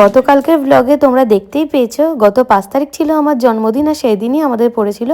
গতকালকের ব্লগে তোমরা দেখতেই পেয়েছ, গত পাঁচ তারিখ ছিল আমার জন্মদিন আর সেই দিনই আমাদের পড়েছিল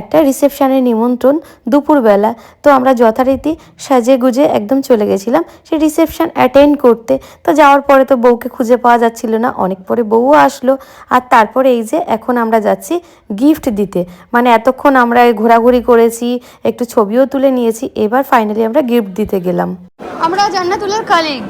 একটা রিসেপশানের নিমন্ত্রণ দুপুরবেলা। তো আমরা যথারীতি সাজে গুজে একদম চলে গেছিলাম সেই রিসেপশন অ্যাটেন্ড করতে। তো যাওয়ার পরে তো বউকে খুঁজে পাওয়া যাচ্ছিল না, অনেক পরে বউও আসলো। আর তারপরে এই যে এখন আমরা যাচ্ছি গিফট দিতে। মানে এতক্ষণ আমরা ঘোরাঘুরি করেছি, একটু ছবিও তুলে নিয়েছি, এবার ফাইনালি আমরা গিফট দিতে গেলাম। আমরা জান্নাতুলের কালিগ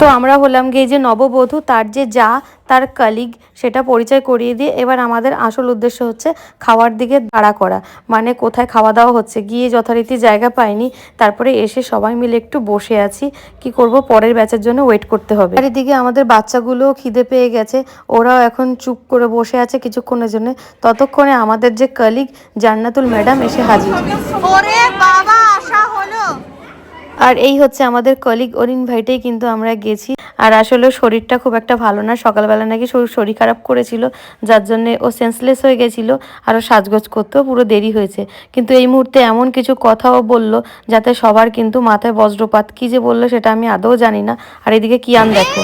তো আমরা হলাম গিয়ে যে নববধূ, তার যে যা, তার কালিগ সেটা পরিচয় করিয়ে দিয়ে এবার আমাদের আসল উদ্দেশ্য হচ্ছে খাওয়ার দিকে দাঁড়া করা। মানে কোথায় খাওয়া দাওয়া হচ্ছে, গিয়ে যথারীতি জায়গা পাইনি, তারপরে এসে সবাই মিলে একটু বসে আছি। কি করব, পরের ব্যাচের জন্য ওয়েট করতে হবে। আর এদিকে আমাদের বাচ্চাগুলো খিদে পেয়ে গেছে, ওরাও এখন চুপ করে বসে আছে কিছুক্ষণের জন্য। ততক্ষণে আমাদের যে কালিগ জান্নাতুল ম্যাডাম, এসে হাজির। ওরে বাবা, আশা হলো। আর এই হচ্ছে আমাদের কলিগ ওর ইনভাইটেই কিন্তু আমরা গেছি। আর আসলে শরীরটা খুব একটা ভালো না সকালবেলা নাকি শরীর খারাপ করেছিল যার জন্যে ও সেন্সলেস হয়ে গেছিল আর ও সাজগোজ করতেও পুরো দেরি হয়েছে। কিন্তু এই মুহূর্তে এমন কিছু কথাও বলল যাতে সবার কিন্তু মাথায় বজ্রপাত কি যে বলল সেটা আমি আদৌ জানি না। আর এদিকে কিয়ান দেখো।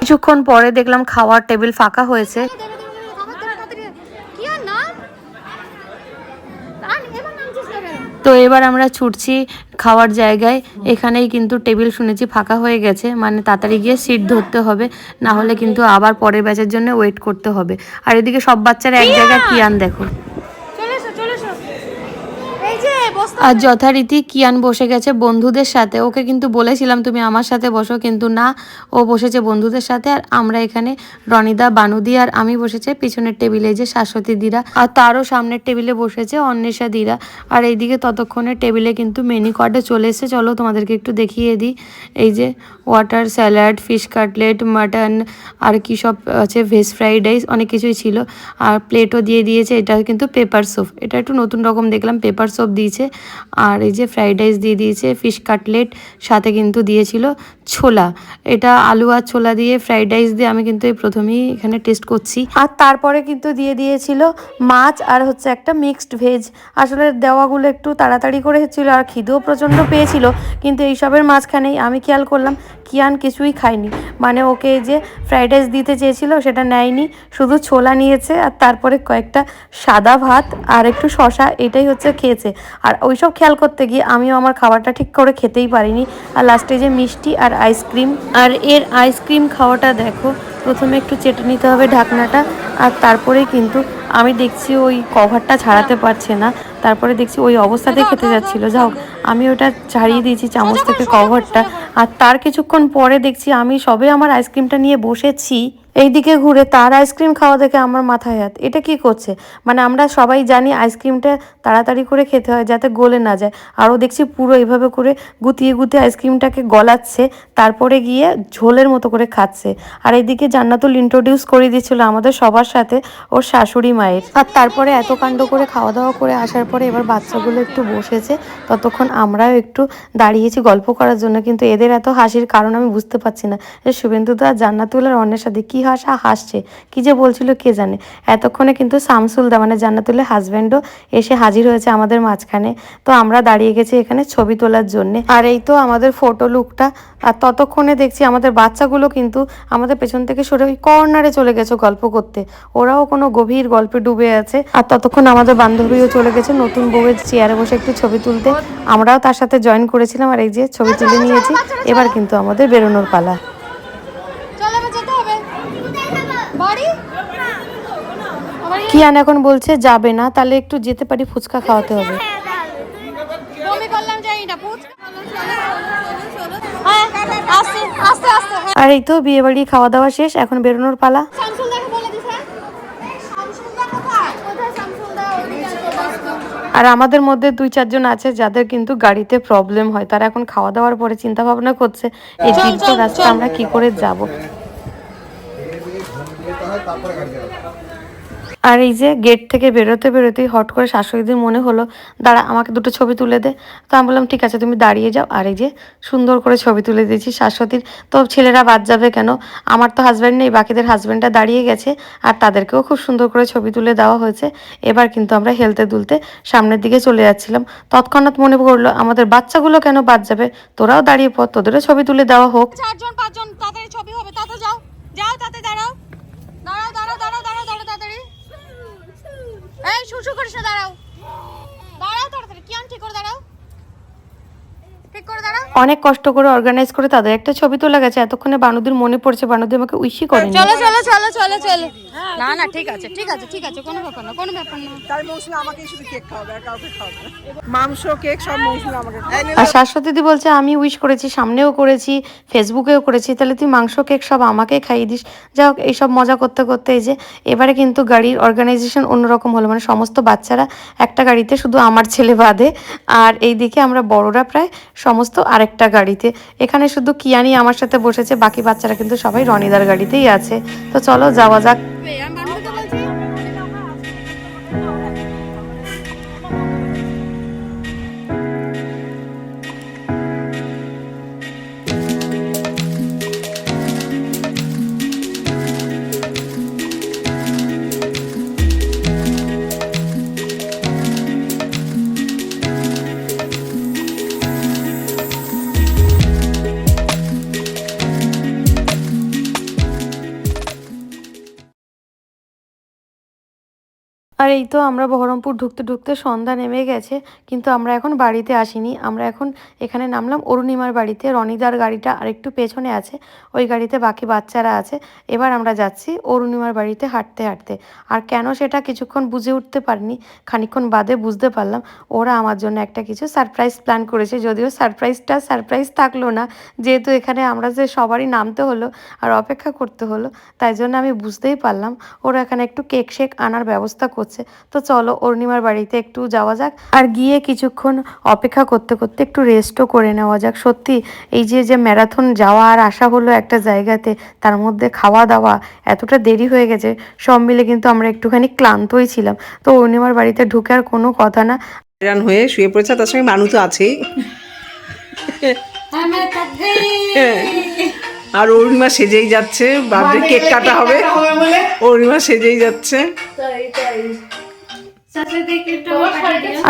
কিছুক্ষণ পরে দেখলাম খাওয়ার টেবিল ফাঁকা হয়েছে কি আর নাম আর এবার নামছিস না কেন তো এবার আমরা ছুটছি খাওয়ার জায়গায়। এখানেই কিন্তু টেবিল শুনেছি ফাঁকা হয়ে গেছে মানে তাড়াতাড়ি গিয়ে সিট ধরতে হবে না হলে কিন্তু আবার পরের ব্যাচের জন্য ওয়েট করতে হবে। আর এদিকে সব বাচ্চারা এক জায়গায় কিয়ান দেখো চলে এসো চলে এসো এই যে বসতে আর যথারীতি কিয়ান বসে গেছে বন্ধুদের সাথে। ওকে কিন্তু বলেছিলাম, তুমি আমার সাথে বসো। কিন্তু না, ও বসেছে বন্ধুদের সাথে আর আমরা এখানে রনিদা, বানুদি আর আমি বসেছে পিছনের টেবিলে যে শাশ্বতী দিরা আর তারও সামনের টেবিলে বসেছে অন্বেষা দিরা। আর এইদিকে ততক্ষণে টেবিলে কিন্তু মেনু কার্ডে চলে এসেছে। চলো তোমাদেরকে একটু দেখিয়ে দিই। এই যে water salad, fish cutlet, mutton আর কি সব আছে, ভেজ ফ্রাইড রাইস অনেক কিছুই ছিল। আর প্লেটও দিয়ে দিয়েছে। এটা কিন্তু পেপার সোপ। এটা একটু নতুন রকম দেখলাম। পেপার সোপ দিয়েছে। আর এই যে ফ্রাইড রাইস দিয়ে দিয়েছে ফিশ কাটলেট সাথে কিন্তু দিয়েছিল ছোলা। এটা আলু আর ছোলা দিয়ে ফ্রাইড রাইস দিয়ে আমি কিন্তু এই প্রথমেই এখানে টেস্ট করছি। আর তারপরে কিন্তু দিয়ে দিয়েছিল মাছ আর হচ্ছে একটা মিক্সড ভেজ আসলে দেওয়াগুলো একটু তাড়াতাড়ি করে হচ্ছিল আর খিদেও প্রচণ্ড পেয়েছিল, কিন্তু এইসবের মাঝখানেই আমি খেয়াল করলাম, কিয়ান কিছুই খায়নি। মানে ওকে যে ফ্রাইড রাইস দিতে চেয়েছিল সেটা নেয়নি, শুধু ছোলা নিয়েছে আর তারপরে কয়েকটা সাদা ভাত আর একটু শশা এটাই হচ্ছে খেয়েছে। আর ওইসব খেয়াল করতে গিয়ে আমিও আমার খাবারটা ঠিক করে খেতেই পারিনি। আর লাস্টে যে মিষ্টি আর আইসক্রিম। আর এর আইসক্রিম খাওয়াটা দেখো, প্রথমে একটু চেটে নিতে হবে ঢাকনাটা, আর তারপরেই কিন্তু আমি দেখছি ওই কভারটা ছাড়াতে পারছে না। তারপরে দেখছি ওই অবস্থাতে খেতে যাচ্ছিল। যাও আমি ওটা ছাড়িয়ে দিয়েছি চামচ থেকে কভারটা। আর তার কিছুক্ষণ পরে দেখছি আমি সবে আমার আইসক্রিমটা নিয়ে বসেছি। এইদিকে ঘুরে তার আইসক্রিম খাওয়া দেখে আমার মাথায় হাত। এটা কি করছে? মানে আমরা সবাই জানি আইসক্রিমটা তাড়াতাড়ি করে খেতে হয় যাতে গলে না যায়। আরও দেখছি পুরো এইভাবে করে গুতিয়ে গুতিয়ে আইসক্রিমটাকে গলাচ্ছে, তারপরে গিয়ে ঝোলের মতো করে খাচ্ছে। আর এইদিকে জান্নাতুল ইন্ট্রোডিউস করে দিয়েছিল আমাদের সবার সাথে ওর শাশুড়ি মায়ের। আর তারপরে এত কাণ্ড করে খাওয়া দাওয়া করে আসার পরে এবার বাচ্চাগুলো একটু বসেছে। ততক্ষণ আমরাও একটু দাঁড়িয়েছি গল্প করার জন্য, কিন্তু এদের এত হাসির কারণ আমি বুঝতে পারছি না। যে শুভেন্দুদা জান্নাতুল আর অন্যের সাথে কী হাসা হাসছে। কি যে বলছিল কে জানে। এতক্ষণে কিন্তু শামসুলদা মানে জান্নাতুলের হাজব্যান্ডও এসে হাজির হয়েছে আমাদের মাঝখানে। তো আমরা দাঁড়িয়ে গেছি এখানে ছবি তোলার জন্য। আর এই তো আমাদের ফটো লুকটা আর ততক্ষণে দেখছি আমাদের বাচ্চাগুলো কিন্তু আমাদের পেছন থেকে সরে ওই কর্নারে চলে গেছে গল্প করতে। ওরাও কোনো গভীর গল্পে ডুবে আছে। আর ততক্ষণ আমাদের বান্ধবীও চলে গেছে নতুন বউয়ের চেয়ারে বসে একটু ছবি তুলতে। আমরাও তার সাথে জয়েন করেছিলাম আর এই যে ছবি তুলে নিয়েছি। এবার কিন্তু আমাদের বেরোনোর পালা চল এবার যেতে হবে বাড়ি আমার কিয়ান এখন বলছে যাবে না তাহলে একটু যেতে পারি ফুচকা খাওয়াতে হবে। হ্যাঁ আস্তে হ্যাঁ আর এই তো বিয়ে বাড়ি খাওয়া দাওয়া শেষ এখন বেরোনোর পালা। হ্যাঁ? আর আমাদের মধ্যে দুই চারজন আছে যাদের কিন্তু গাড়িতে প্রবলেম হয়। তারা এখন খাওয়া দাওয়ার পরে চিন্তা ভাবনা করছে এই দীর্ঘ রাস্তা আমরা কি করে যাব? আর এই যে গেট থেকে বেরোতে বেরোতেই হট করে শাশুড়িদের মনে হলো, দাঁড়া, আমাকে দুটো ছবি তুলে দে। তো আমি বললাম, ঠিক আছে, তুমি দাঁড়িয়ে যাও। আর এই যে সুন্দর করে ছবি তুলে দিয়েছি শাশ্বতীর তো ছেলেরা বাদ যাবে কেন? আমার তো হাজব্যান্ড নেই, বাকিদের হাজব্যান্ডটা দাঁড়িয়ে গেছে আর তাদেরকেও খুব সুন্দর করে ছবি তুলে দেওয়া হয়েছে। এবার কিন্তু আমরা হেলতে দুলতে সামনের দিকে চলে যাচ্ছিলাম। তৎক্ষণাৎ মনে পড়ল, আমাদের বাচ্চাগুলো কেন বাদ যাবে? তোরাও দাঁড়িয়ে পড়, তোদেরও ছবি তুলে দেওয়া হোক। চারজন, পাঁচজন তাদের ছবি হবে তাতে যাও। যাও তাতে দাঁড়াও দাঁড়াও দাঁড়াও। এই শুশু করিস না দাঁড়াও। দাঁড়াও তাড়াতাড়ি কি ঠিক করে দাঁড়াও? অনেক কষ্ট করে অর্গানাইজ করে তাদের একটা ছবি তোলা গেছে এতক্ষণে বানুদির মনে পড়ছে বানুদি আমাকে উইশই করেনি। চলো চলো চলো চলো চলো। না না ঠিক আছে ঠিক আছে ঠিক আছে কোনো ব্যাপার না কোনো ব্যাপার না। তাই মৌসুমি আমাকেই শুধু কেক খাওয়াবে আর কাউকে খাওয়াবে মাংস কেক সব মৌসুমি আমাকে। আর শাশ্বতীদি বলছে আমি উইশ করেছি সামনেও করেছি ফেসবুকেও করেছি তাহলে তুই মাংস কেক সব আমাকে খাইয়ে দিস। যাই হোক এইসব মজা করতে করতে এই যে এবারে কিন্তু গাড়ির অর্গানাইজেশন অন্যরকম হলো। মানে সমস্ত বাচ্চারা একটা গাড়িতে শুধু আমার ছেলে বাদে আর এইদিকে আমরা বড়রা প্রায় সমস্ত আরেকটা গাড়িতে। এখানে শুধু কিয়ানি আমার সাথে বসেছে, বাকি বাচ্চারা কিন্তু সবাই রনিদার গাড়িতেই আছে। তো চলো যাওয়া যাক। আর এই তো আমরা বহরমপুর ঢুকতে ঢুকতে সন্ধ্যা নেমে গেছে, কিন্তু আমরা এখন বাড়িতে আসিনি। আমরা এখন এখানে নামলাম অরুণিমার বাড়িতে, রনিদার গাড়িটা আরেকটু পেছনে আছে, ওই গাড়িতে বাকি বাচ্চারা আছে। এবার আমরা যাচ্ছি অরুণিমার বাড়িতে হাঁটতে হাঁটতে। আর কেন সেটা কিছুক্ষণ বুঝে উঠতে পারিনি, খানিকক্ষণ বাদে বুঝতে পারলাম, ওরা আমার জন্য একটা কিছু সারপ্রাইজ প্ল্যান করেছে, যদিও সারপ্রাইজটা সারপ্রাইজ থাকল না, যেহেতু এখানে আমরা যে সবারই নামতে হলো আর অপেক্ষা করতে হলো, তাই জন্য আমি বুঝতেই পারলাম, ওরা এখানে একটু কেক শেক আনার ব্যবস্থা করছে। তো চলো অরুণিমার বাড়িতে একটু যাওয়া যাক আর গিয়ে কিছুক্ষণ অপেক্ষা করতে করতে একটু রেস্টও করে নেওয়া যাক। সত্যি এই যে যে ম্যারাথন যাওয়া আর আসা হলো একটা জায়গাতে তার মধ্যে খাওয়া দাওয়া এতটা দেরি হয়ে গেছে সব মিলে কিন্তু আমরা একটুখানি ক্লান্তই ছিলাম। তো অরুণিমার বাড়িতে ঢুকে আর কোনো কথা না। হয়রান হয়ে শুয়ে পড়েছে তার সঙ্গে মানু তো আছেই। আর অরুণিমা সেজেই যাচ্ছে বার্থডে কেক কাটা হবে। অরুণিমা সেজেই যাচ্ছে।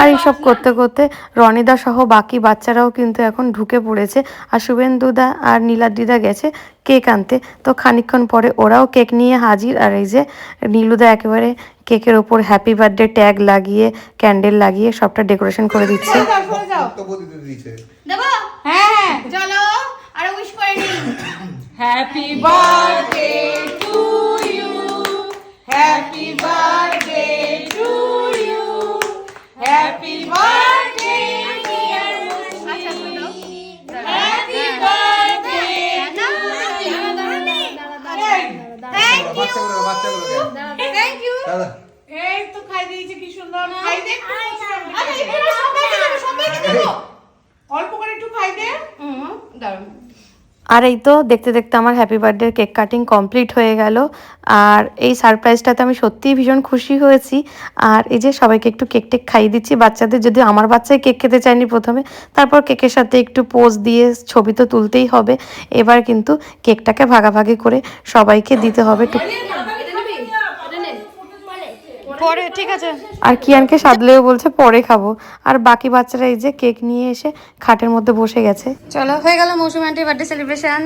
আর এইসব করতে করতে রনিদা সহ বাকি বাচ্চারাও কিন্তু এখন ঢুকে পড়েছে। আর শুভেন্দুদা আর নীলাদ্রিদা গেছে কেক আনতে। তো খানিকক্ষণ পরে ওরাও কেক নিয়ে হাজির। আর এই যে নীলুদা একেবারে কেকের ওপর হ্যাপি বার্থডে ট্যাগ লাগিয়ে ক্যান্ডেল লাগিয়ে সবটা ডেকোরেশন করে দিচ্ছে। হ্যাঁ হ্যাঁ। চলো। আর উইশ করে নি happy birthday to you happy birthday to you happy birthday dear happy birthday thank you thank you এই তো খাই দিয়েছে কি সুন্দর। খাই দে। আচ্ছা এখানে সবাইকে দেবো সবাইকে দেবো অল্প করে একটু খাই দে। হুম দারুণ আর এই তো দেখতে দেখতে আমার happy birthday cake cutting complete হয়ে গেল। আর এই সারপ্রাইজটাতে আমি সত্যিই ভীষণ খুশি হয়েছি। আর এই যে সবাইকে একটু কেক টেক খাইয়ে দিচ্ছি। বাচ্চাদের যদি আমার বাচ্চাই কেক খেতে চায়নি প্রথমে, তারপর কেকের সাথে একটু পোজ দিয়ে ছবি তো তুলতেই হবে। এবার কিন্তু কেকটাকে ভাগাভাগি করে সবাইকে দিতে হবে। টুক পরে ঠিক আছে। আর কিয়ানকে সাদলেও বলছে পরে খাব। আর বাকি বাচ্চারা এই যে কেক নিয়ে এসে খাটের মধ্যে বসে গেছে। চলো হয়ে গেল মৌসুমি আন্টির বার্থডে সেলিব্রেশন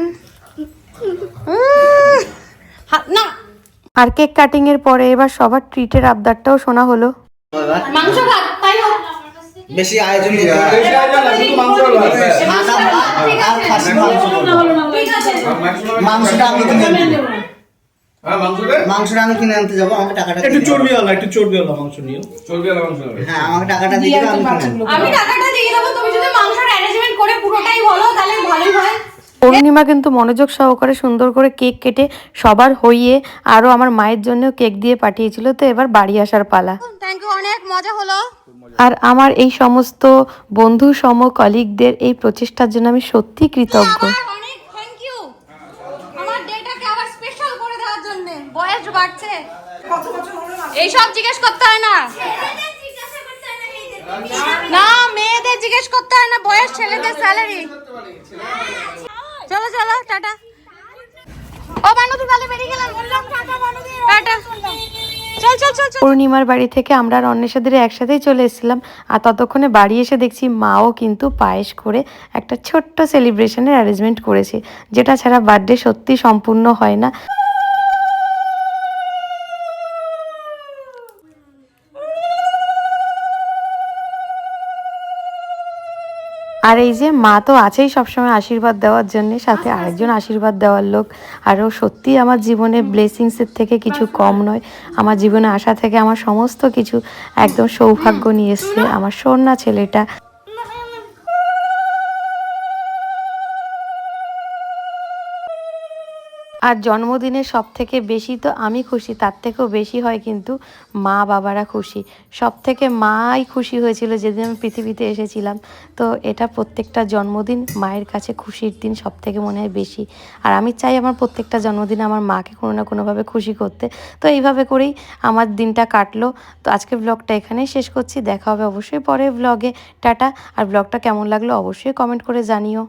না। আর কেক কাটিং এর পরে এবার সবার ট্রিটের আবদারটাও শোনা হলো। মাংস ভাত তাই হোক। বেশি আয়োজন মাংস। মাংসটা আমি কিনে আনতে মাংসটা আমি কিনে আনতে যাব আমাকে টাকাটা একটু চর্বিওয়ালা একটু চর্বিওয়ালা মাংস নিও। হ্যাঁ আমাকে টাকাটা দিয়ে দিও আমি কিনে আনব। আমি টাকাটা দিয়ে দেবো তুমি যদি মাংসের অ্যারেঞ্জমেন্ট করে পুরোটাই বলো তাহলে ভালোই হয়। অরুণিমা কিন্তু মনোযোগ সহকারে সুন্দর করে কেক কেটে সবার হইয়ে আরও আমার মায়ের জন্য কেক দিয়ে পাঠিয়েছিল তো এবার বাড়ি আসার পালা। অনেক মজা হলো। আর আমার এই সমস্ত বন্ধু সম কলিগদের এই প্রচেষ্টার জন্য আমি সত্যি কৃতজ্ঞ আবার অনেক থ্যাংক ইউ আমার ডেটাকে আবার স্পেশাল করে দেওয়ার জন্য বয়স বাড়ছে। এইসব জিজ্ঞেস করতে হয় না। না মেয়েদের জিজ্ঞেস করতে হয় না বয়স ছেলেদের স্যালারি চলো চলো টাটা। ও বানুদি তাহলে বেরিয়ে গেলাম টাটা বানুদি টাটা। চল চল চল চল। পূর্ণিমার বাড়ি থেকে আমরা আর অন্বেষাদের একসাথেই চলে এসেছিলাম আর ততক্ষণে বাড়ি এসে দেখছি মাও কিন্তু পায়েস করে একটা ছোট্ট সেলিব্রেশনের অ্যারেঞ্জমেন্ট করেছে যেটা ছাড়া বার্থডে সত্যি সম্পূর্ণ হয় না। আর এই যে মা তো আছেই সবসময় আশীর্বাদ দেওয়ার জন্য সাথে আরেকজন আশীর্বাদ দেওয়ার লোক। আরও সত্যি আমার জীবনে ব্লেসিংসের থেকে কিছু কম নয়। আমার জীবনে আসা থেকে আমার সমস্ত কিছু একদম সৌভাগ্য নিয়ে এসছে। আমার সোনা ছেলেটা আর জন্মদিনে সব থেকে বেশি তো আমি খুশি, তার থেকেও বেশি হয় কিন্তু মা বাবারা খুশি। সব থেকে মাই খুশি হয়েছিল যেদিন আমি পৃথিবীতে এসেছিলাম। তো এটা প্রত্যেকটা জন্মদিন মায়ের কাছে খুশির দিন সব থেকে মনে হয় বেশি। আর আমি চাই আমার প্রত্যেকটা জন্মদিনে আমার মাকে কোনো না কোনোভাবে খুশি করতে। তো এইভাবে করেই আমার দিনটা কাটলো। তো আজকে ব্লগটা এখানেই শেষ করছি। দেখা হবে অবশ্যই পরে ব্লগে। টাটা। আর ব্লগটা কেমন লাগল অবশ্যই কমেন্ট করে জানিও।